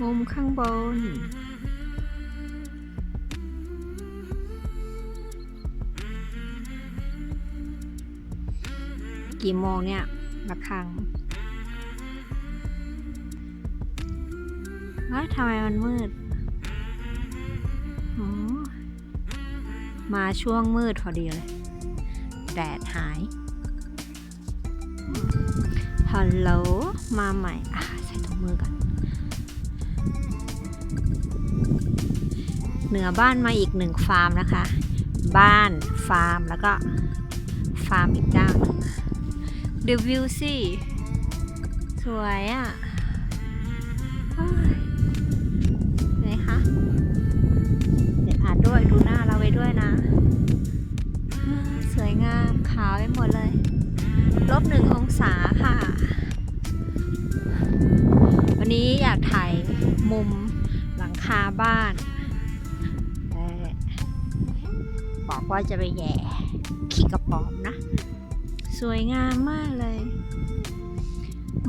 มุมข้างบน กี่โมงเนี่ยระฆังเฮ้ยทำไมมันมืดมาช่วงมืดพอดีเลย แดดหาย ฮัลโหล มาใหม่ อะ ใส่ถุงมือก่อน เหนือบ้านมาอีกหนึ่งฟาร์มนะคะ บ้านฟาร์มแล้วก็ฟาร์มอีกเจ้าหนึ่งดูวิวสิ สวยอะ มุมหลังคาบ้านเอ่อบอกว่าจะไปแย่ขี้กระป๋อมนะ สวยงามมากเลย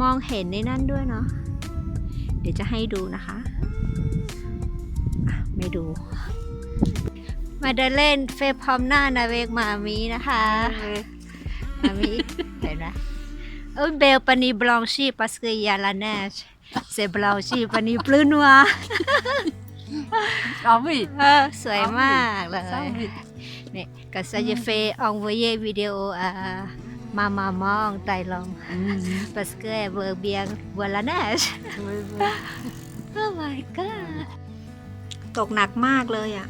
มองเห็นในนั่นด้วยเนาะเดี๋ยวจะให้ดูนะคะอะไม่ดู มาเดินเล่นเฟซพร้อมหน้านาเวกมามีนะคะ Ami, là Un bel panier blanchi parce qu'il y a la neige. C'est blanchi, panier plus noir. เอาไม่เออสวยมากเลยเศร้าผิดนี่ก็จะจะเฟย์ envoyer vidéo à ma maman en Thaïlande parce qu'elle veut bien voir la neige. Oh my god ตกหนักมากเลยอะ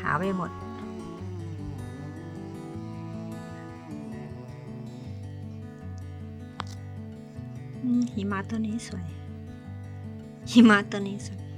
ขาวไปหมด หิมะตัวนี้สวย หิมะตัวนี้สวย